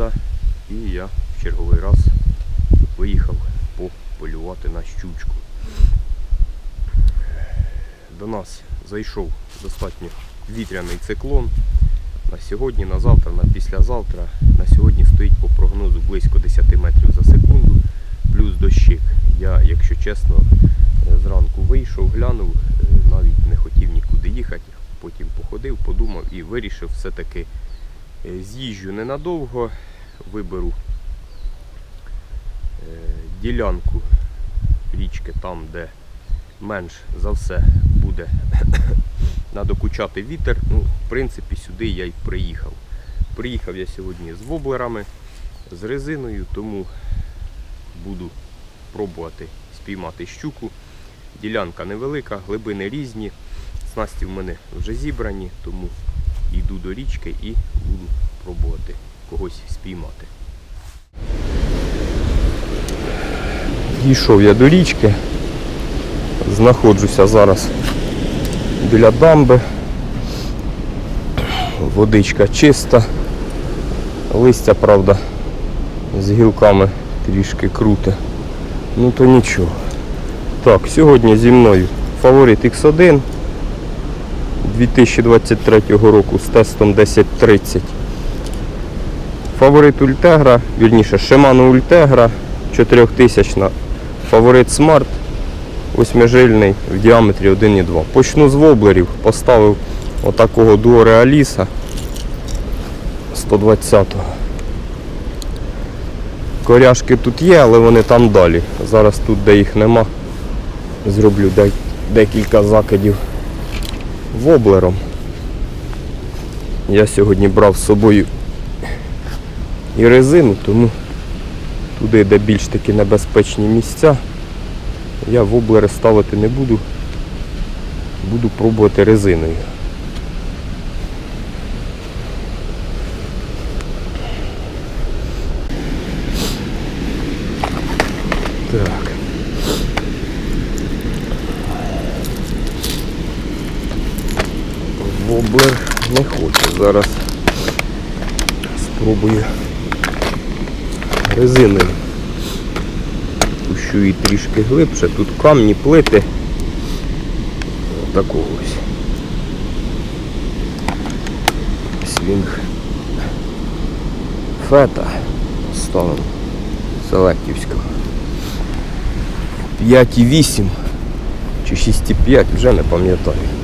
погода і я в черговий раз виїхав пополювати на щучку. До нас зайшов достатньо вітряний циклон. На сьогодні, на завтра, на післязавтра. На сьогодні стоїть по прогнозу близько 10 метрів за секунду, плюс дощик. Я, якщо чесно, зранку вийшов, глянув, е, навіть не хотів нікуди їхати. Потім походив, подумав і вирішив все-таки з'їжджу ненадовго, виберу е, ділянку річки там, де менш за все буде надокучати вітер. Ну, в принципі, сюди я й приїхав. Приїхав я сьогодні з воблерами, з резиною, тому буду пробувати спіймати щуку. Ділянка невелика, глибини різні. Снасті в мене вже зібрані, тому йду до річки і буду пробувати когось спіймати. Дійшов я до річки. Знаходжуся зараз біля дамби. Водичка чиста. Листя, правда, з гілками трішки круте. Ну то нічого. Так, сьогодні зі мною фаворит X1 2023 року з тестом 1030. Фаворит Ультегра, вірніше Shimano Ультегра 4000 Фаворит Smart восьмижильний в діаметрі 1,2. Почну з воблерів. Поставив отакого дуо Реаліса 120-го. Коряшки тут є, але вони там далі. Зараз тут, де їх нема, зроблю декілька закидів воблером. Я сьогодні брав з собою і резину, тому туди, де більш такі небезпечні місця, я воблери ставити не буду. Буду пробувати резиною. Так. Воблер не хоче. Зараз спробую резиною. Пущу її трішки глибше. Тут камні, плити. Такого ось. Свінг. Фета. Ставимо. Селектівського. 5,8 чи 6,5, вже не пам'ятаю.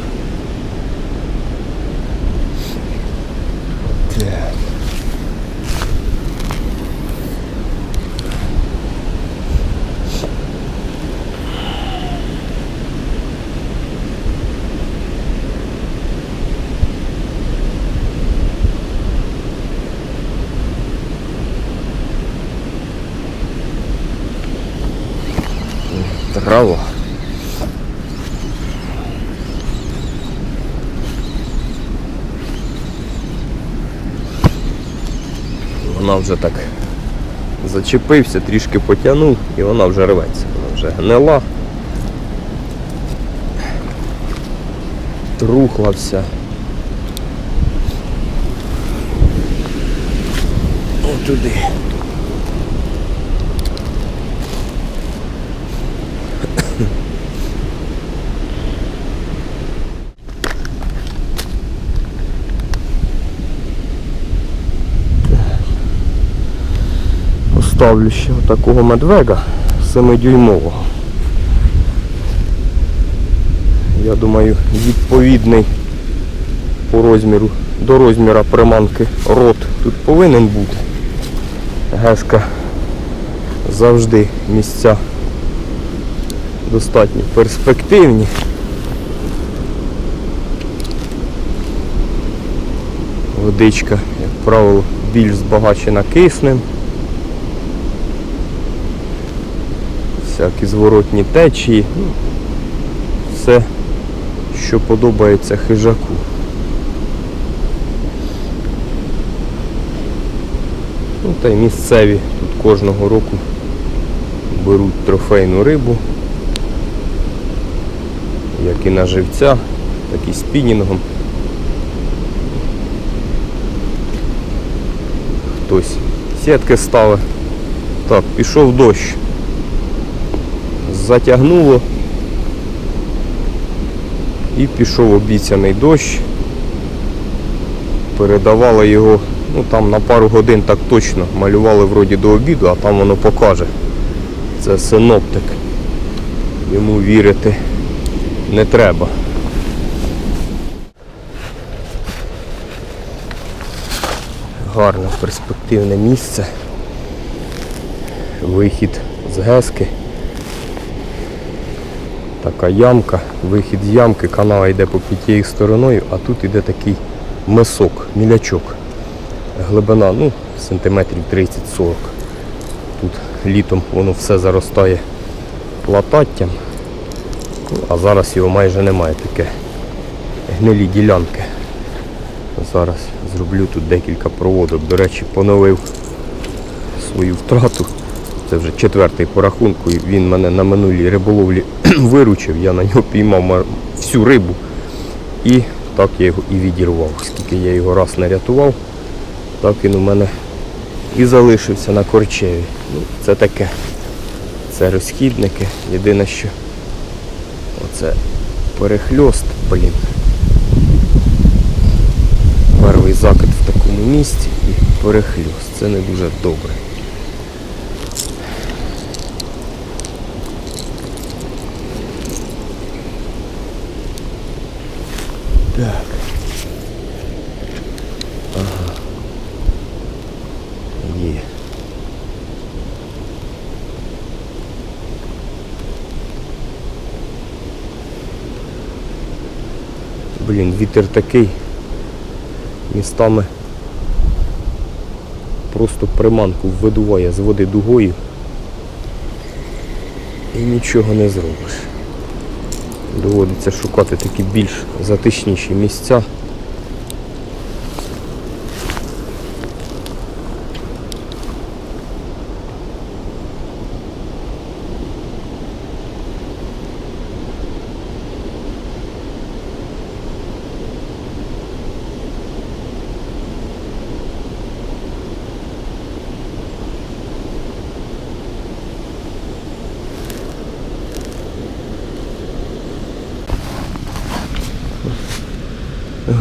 Трава. Вона вже так зачепився, трішки потягнув і вона вже рветься. Вона вже гнила. Трухла вся. Отуди. Поставлю ще такого медвега 7-дюймового. Я думаю, відповідний по розміру, до розміра приманки рот тут повинен бути. Геска завжди місця достатньо перспективні. Водичка, як правило, більш збагачена киснем. Всякі зворотні течії. Ну, Все, що подобається хижаку. Ну та й місцеві тут кожного року беруть трофейну рибу, як і на живця, так і спінінгом. Хтось Сітки ставив. Так, пішов дощ. Затягнуло. І пішов обіцяний дощ. Передавали його, ну там на пару годин так точно. Малювали вроді до обіду, а там воно покаже. Це синоптик. Йому вірити не треба. Гарне перспективне місце. Вихід з Гески. Така ямка, вихід з ямки, канал йде по тією стороною, а тут йде такий мисок, мілячок. Глибина, ну, сантиметрів 30-40. Тут літом воно все заростає лататтям, а зараз його майже немає таке гнилі ділянки. Зараз зроблю тут декілька проводок. До речі, поновив свою втрату. Це вже четвертий по рахунку. Він мене на минулій риболовлі виручив. Я на нього піймав всю рибу. І так я його і відірвав. Скільки я його раз не рятував, так він у мене і залишився на корчеві. Ну, це таке. Це розхідники. Єдине, що оце перехльост, блін. Перший закид в такому місці і перехльост. Це не дуже добре. Так. Ага. Є. Блін, вітер такий містами просто приманку видуває з води дугою і нічого не зробиш. Доводиться шукати такі більш затишніші місця.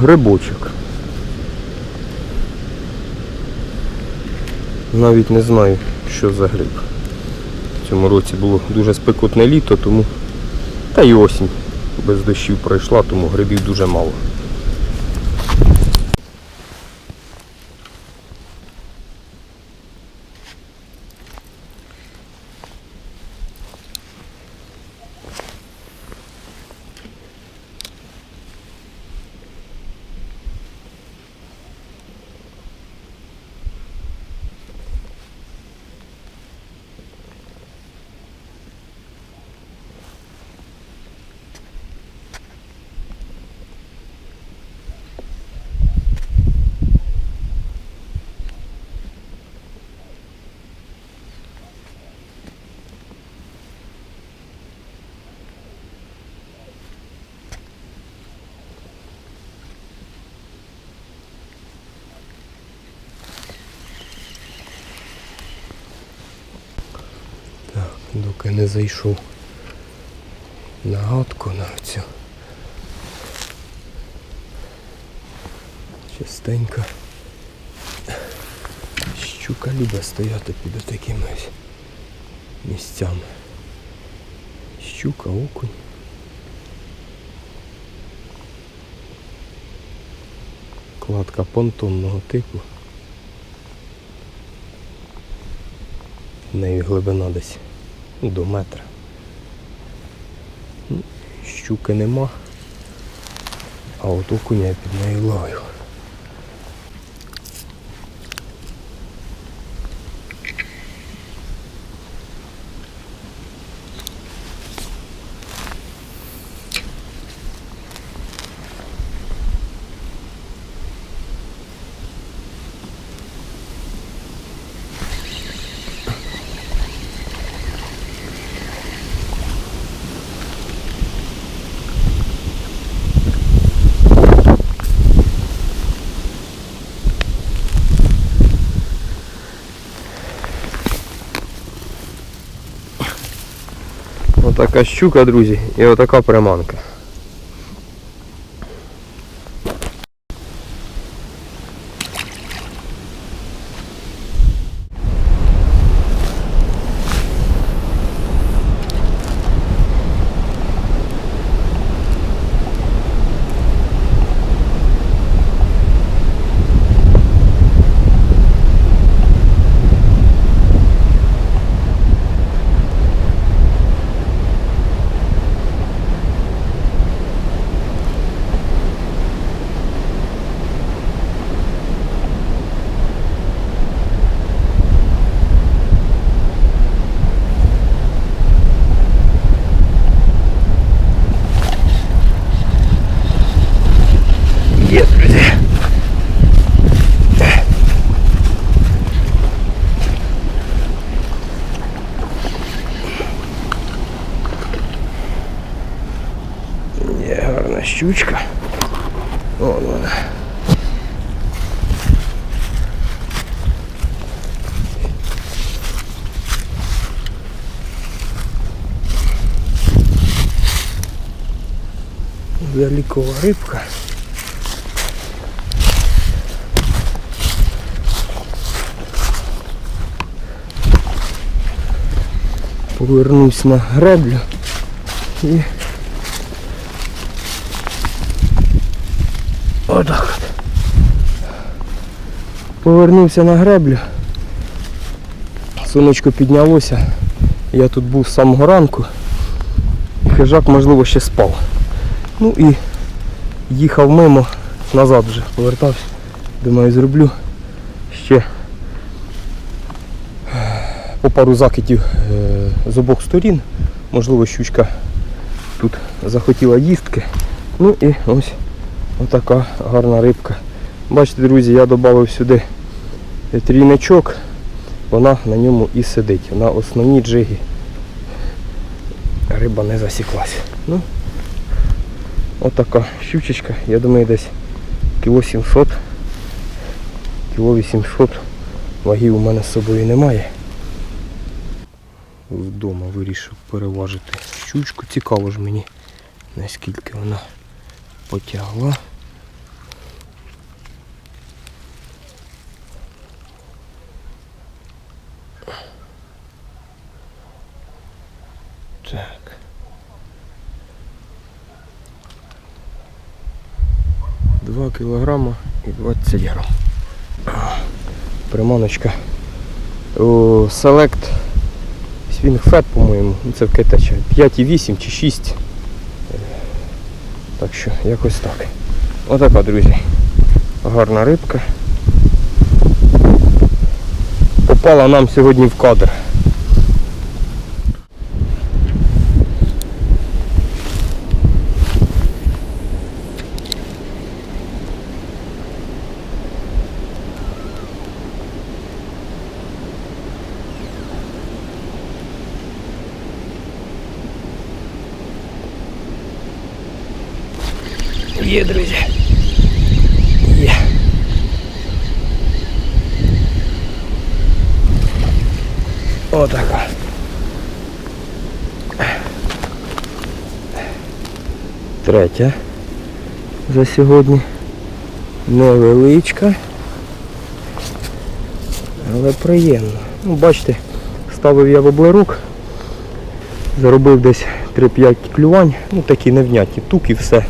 Грибочок. Навіть не знаю, що за гриб. В цьому році було дуже спекотне літо, тому та й осінь без дощів пройшла, тому грибів дуже мало. Так, доки не зайшов на гадку на цю. Частенько. Щука любить стояти під такими місцями. Щука, окунь. Кладка понтонного типу. В неї глибина десь до метра. Щуки нема, а от окуня я під нею ловив. Отака щука, друзі, і отака приманка. Є, друзі. Є гарна щучка. Вон вона. Залікова рибка. Повернусь на греблю і отак от. Повернувся на греблю. Сонечко піднялося. Я тут був з самого ранку. І хижак, можливо, ще спав. Ну і їхав мимо, назад вже повертався. Думаю, зроблю ще по пару закидів е, з обох сторін. Можливо, щучка тут захотіла їстки. Ну і ось отака гарна рибка. Бачите, друзі, я додав сюди трійничок, вона на ньому і сидить. На основній джигі риба не засіклася. Ну, отака щучечка, я думаю, десь кіло 700, кіло 800 вагів у мене з собою немає. Вдома вирішив переважити щучку. Цікаво ж мені, наскільки вона потягла. 2 кг і 20 грам. Приманочка. О, Select Свінгфет, по-моєму, ну, це в Китача. 5,8 чи 6. Так що, якось так. Отака, друзі. Гарна рибка. Попала нам сьогодні в кадр. Є, друзі. Є. Отака. Третя за сьогодні. Невеличка. Але приємно. Ну, бачите, ставив я воблерук. Заробив десь 3-5 клювань. Ну такі невнятні тук і все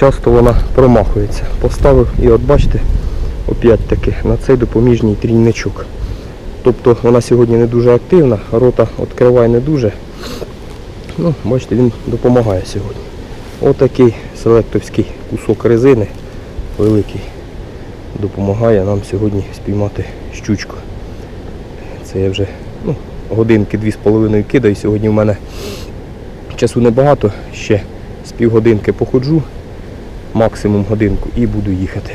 часто вона промахується. Поставив і от бачите, опять таки на цей допоміжній трійничок. Тобто вона сьогодні не дуже активна, рота відкриває не дуже. Ну, Бачите, він допомагає сьогодні. Отакий селектовський кусок резини великий допомагає нам сьогодні спіймати щучку. Це я вже ну, годинки дві з половиною кидаю. Сьогодні в мене часу небагато, ще з півгодинки походжу максимум годинку і буду їхати.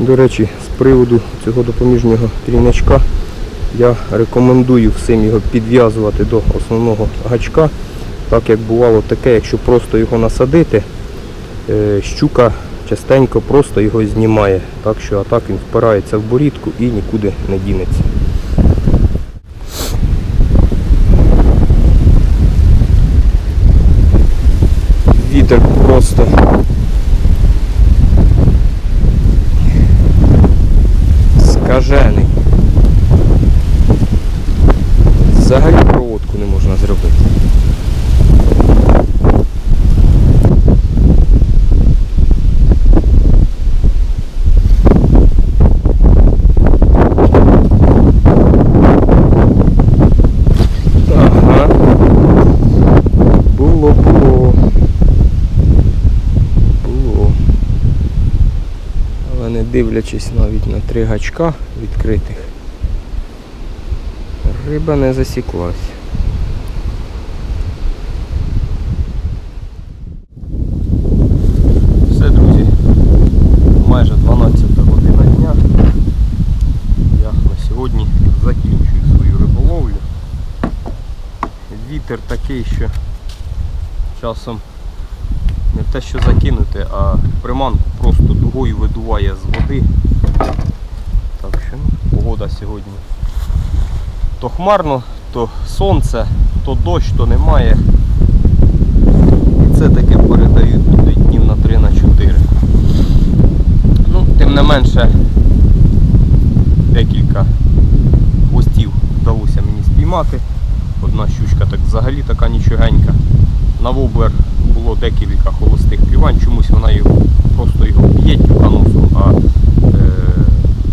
До речі, з приводу цього допоміжнього трійничка я рекомендую всім його підв'язувати до основного гачка, так як бувало таке, якщо просто його насадити, е, щука частенько просто його знімає. Так що а так він впирається в борідку і нікуди не дінеться. Вітер просто скажений. Взагалі проводку не можна зробити. Ага. Було, було. Було. Але не дивлячись навіть на три гачка відкритих, риба не засіклась. Все, друзі, майже 12 година дня. Я на сьогодні закінчую свою риболовлю. Вітер такий, що часом не те, що закинути, а приманку просто дугою видуває з води. Так що ну, погода сьогодні то хмарно, то сонце, то дощ, то немає. І це таке передають туди днів на 3 на 4. Ну, тим не менше, декілька хвостів вдалося мені спіймати. Одна щучка так взагалі така нічогенька. На воблер було декілька холостих клювань, чомусь вона його просто його б'є тюканосом, а е,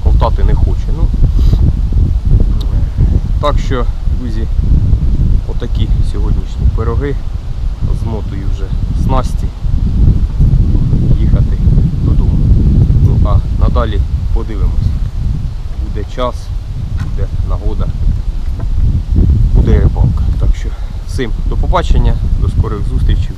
ковтати не хоче. Ну, так що, друзі, отакі сьогоднішні пироги. Змотую вже снасті їхати додому. Ну а надалі подивимось. Буде час, буде нагода, буде рибалка. Так що всім до побачення, до скорих зустрічей.